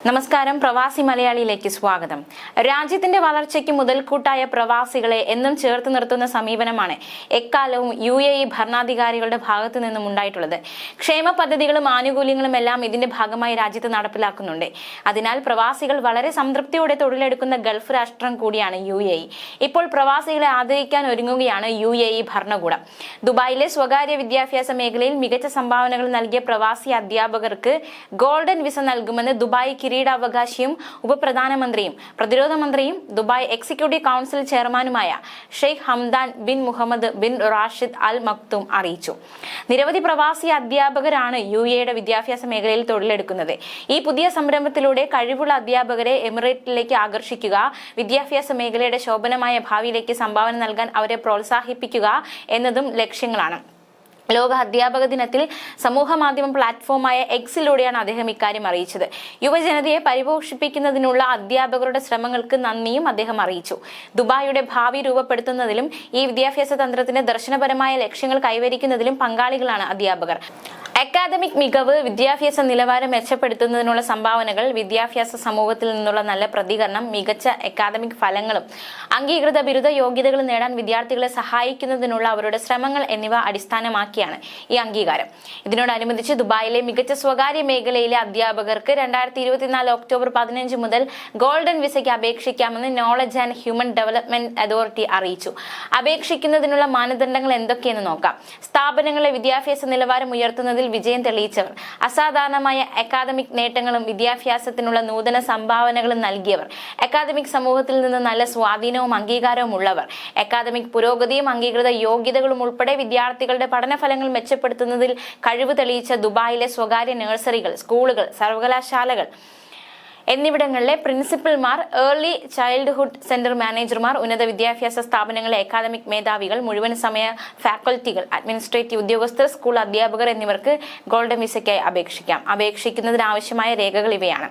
നമസ്കാരം. പ്രവാസി മലയാളിയിലേക്ക് സ്വാഗതം. രാജ്യത്തിന്റെ വളർച്ചയ്ക്ക് മുതൽക്കൂട്ടായ പ്രവാസികളെ എന്നും ചേർത്ത് നിർത്തുന്ന സമീപനമാണ് എക്കാലവും യു എ ഇ ഭരണാധികാരികളുടെ ഭാഗത്തു നിന്നും ഉണ്ടായിട്ടുള്ളത്. ക്ഷേമ പദ്ധതികളും ആനുകൂല്യങ്ങളും എല്ലാം ഇതിന്റെ ഭാഗമായി രാജ്യത്ത് നടപ്പിലാക്കുന്നുണ്ട്. അതിനാൽ പ്രവാസികൾ വളരെ സംതൃപ്തിയോടെ തൊഴിലെടുക്കുന്ന ഗൾഫ് രാഷ്ട്രം കൂടിയാണ് യു എ ഇ. ഇപ്പോൾ പ്രവാസികളെ ആദരിക്കാൻ ഒരുങ്ങുകയാണ് യു എ ഇ ഭരണകൂടം. ദുബായിലെ സ്വകാര്യ വിദ്യാഭ്യാസ മേഖലയിൽ മികച്ച സംഭാവനകൾ നൽകിയ പ്രവാസി അധ്യാപകർക്ക് ഗോൾഡൻ വിസ നൽകുമെന്ന് ദുബായ് കിരീടാവകാശിയും ഉപപ്രധാനമന്ത്രിയും പ്രതിരോധ മന്ത്രിയും ദുബായ് എക്സിക്യൂട്ടീവ് കൗൺസിൽ ചെയർമാനുമായ Sheikh Hamdan bin Mohammed bin Rashid Al Maktoum അറിയിച്ചു. നിരവധി പ്രവാസി അധ്യാപകരാണ് യു എയുടെ വിദ്യാഭ്യാസ മേഖലയിൽ തൊഴിലെടുക്കുന്നത്. ഈ പുതിയ സംരംഭത്തിലൂടെ കഴിവുള്ള അധ്യാപകരെ എമിറേറ്റിലേക്ക് ആകർഷിക്കുക വിദ്യാഭ്യാസ മേഖലയുടെ ശോഭനമായ ഭാവിയിലേക്ക് സംഭാവന നൽകാൻ അവരെ പ്രോത്സാഹിപ്പിക്കുക എന്നതും ലക്ഷ്യങ്ങളാണ്. ലോക അധ്യാപക ദിനത്തിൽ സമൂഹ മാധ്യമ പ്ലാറ്റ്ഫോമായ എക്സിലൂടെയാണ് അദ്ദേഹം ഇക്കാര്യം അറിയിച്ചത്. യുവജനതയെ പരിപോഷിപ്പിക്കുന്നതിനുള്ള അധ്യാപകരുടെ ശ്രമങ്ങൾക്ക് നന്ദിയും അദ്ദേഹം അറിയിച്ചു. ദുബായിയുടെ ഭാവി രൂപപ്പെടുത്തുന്നതിലും ഈ വിദ്യാഭ്യാസ തന്ത്രത്തിന്റെ ദർശനപരമായ ലക്ഷ്യങ്ങൾ കൈവരിക്കുന്നതിലും പങ്കാളികളാണ് അധ്യാപകർ. അക്കാദമിക് മികവ് വിദ്യാഭ്യാസ നിലവാരം മെച്ചപ്പെടുത്തുന്നതിനുള്ള സംഭാവനകൾ വിദ്യാഭ്യാസ സമൂഹത്തിൽ നിന്നുള്ള നല്ല പ്രതികരണം മികച്ച അക്കാദമിക് ഫലങ്ങളും അംഗീകൃത ബിരുദ യോഗ്യതകൾ നേടാൻ വിദ്യാർത്ഥികളെ സഹായിക്കുന്നതിനുള്ള അവരുടെ ശ്രമങ്ങൾ എന്നിവ അടിസ്ഥാനമാക്കിയാണ് ഈ അംഗീകാരം. ഇതിനോടനുബന്ധിച്ച് ദുബായിലെ മികച്ച സ്വകാര്യ മേഖലയിലെ അധ്യാപകർക്ക് രണ്ടായിരത്തി ഇരുപത്തിനാല് ഒക്ടോബർ പതിനഞ്ച് മുതൽ ഗോൾഡൻ വിസയ്ക്ക് അപേക്ഷിക്കാമെന്ന് knowledge and human development authority അറിയിച്ചു. അപേക്ഷിക്കുന്നതിനുള്ള മാനദണ്ഡങ്ങൾ എന്തൊക്കെയെന്ന് നോക്കാം. സ്ഥാപനങ്ങളിലെ വിദ്യാഭ്യാസ നിലവാരം ഉയർത്തുന്നതിൽ വിജയം തെളിയിച്ചവർ. അസാധാരണമായ അക്കാദമിക് നേട്ടങ്ങളും വിദ്യാഭ്യാസത്തിനുള്ള നൂതന സംഭാവനകളും നൽകിയവർ. അക്കാദമിക് സമൂഹത്തിൽ നിന്ന് നല്ല സ്വാധീനവും അംഗീകാരവും ഉള്ളവർ. അക്കാദമിക് പുരോഗതിയും അംഗീകൃത യോഗ്യതകളും ഉൾപ്പെടെ വിദ്യാർത്ഥികളുടെ പഠനഫലങ്ങൾ മെച്ചപ്പെടുത്തുന്നതിൽ കഴിവ് തെളിയിച്ച ദുബായിലെ സ്വകാര്യ നഴ്സറികൾ സ്കൂളുകൾ സർവകലാശാലകൾ എന്നിവിടങ്ങളിലെ പ്രിൻസിപ്പൽമാർ ഏർലി ചൈൽഡ്ഹുഡ് സെന്റർ മാനേജർമാർ ഉന്നത വിദ്യാഭ്യാസ സ്ഥാപനങ്ങളിലെ അക്കാദമിക് മേധാവികൾ മുഴുവൻ സമയ ഫാക്കൽറ്റികൾ അഡ്മിനിസ്ട്രേറ്റീവ് ഉദ്യോഗസ്ഥർ സ്കൂൾ അധ്യാപകർ എന്നിവർക്ക് ഗോൾഡൻ വിസയ്ക്കായി അപേക്ഷിക്കാം. അപേക്ഷിക്കുന്നതിനാവശ്യമായ രേഖകൾ ഇവയാണ്.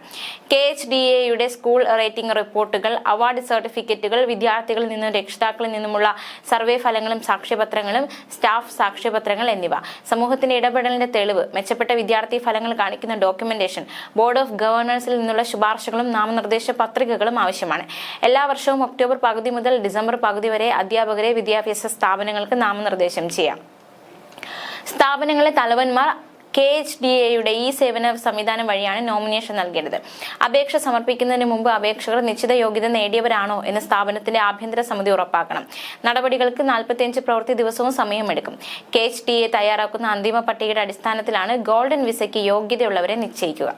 കെ എച്ച് ഡി എയുടെ സ്കൂൾ റേറ്റിംഗ് റിപ്പോർട്ടുകൾ അവാർഡ് സർട്ടിഫിക്കറ്റുകൾ വിദ്യാർത്ഥികളിൽ നിന്നും രക്ഷിതാക്കളിൽ നിന്നുമുള്ള സർവേ ഫലങ്ങളും സാക്ഷ്യപത്രങ്ങളും സ്റ്റാഫ് സാക്ഷ്യപത്രങ്ങൾ എന്നിവ. സമൂഹത്തിന്റെ ഇടപെടലിന്റെ തെളിവ് മെച്ചപ്പെട്ട വിദ്യാർത്ഥി ഫലങ്ങൾ കാണിക്കുന്ന ഡോക്യുമെന്റേഷൻ ബോർഡ് ഓഫ് ഗവർണേഴ്സിൽ നിന്നുള്ള ശുപാർശകളും നാമനിർദ്ദേശ പത്രികകളും ആവശ്യമാണ്. എല്ലാ വർഷവും ഒക്ടോബർ പകുതി മുതൽ ഡിസംബർ പകുതി വരെ അധ്യാപകരെ വിദ്യാഭ്യാസ സ്ഥാപനങ്ങൾക്ക് നാമനിർദ്ദേശം ചെയ്യാം. സ്ഥാപനങ്ങളെ തലവന്മാർ കെ എച്ച് ഡി എയുടെ ഈ സേവന സംവിധാനം വഴിയാണ് നോമിനേഷൻ നൽകേണ്ടത്. അപേക്ഷ സമർപ്പിക്കുന്നതിന് മുമ്പ് അപേക്ഷകർ നിശ്ചിത യോഗ്യത നേടിയവരാണോ എന്ന് സ്ഥാപനത്തിന്റെ ആഭ്യന്തര സമിതി ഉറപ്പാക്കണം. നടപടികൾക്ക് നാൽപ്പത്തിയഞ്ച് പ്രവൃത്തി ദിവസവും സമയമെടുക്കും. കെ എച്ച് ഡി എ തയ്യാറാക്കുന്ന അന്തിമ പട്ടികയുടെ അടിസ്ഥാനത്തിലാണ് ഗോൾഡൻ വിസയ്ക്ക് യോഗ്യതയുള്ളവരെ നിശ്ചയിക്കുക.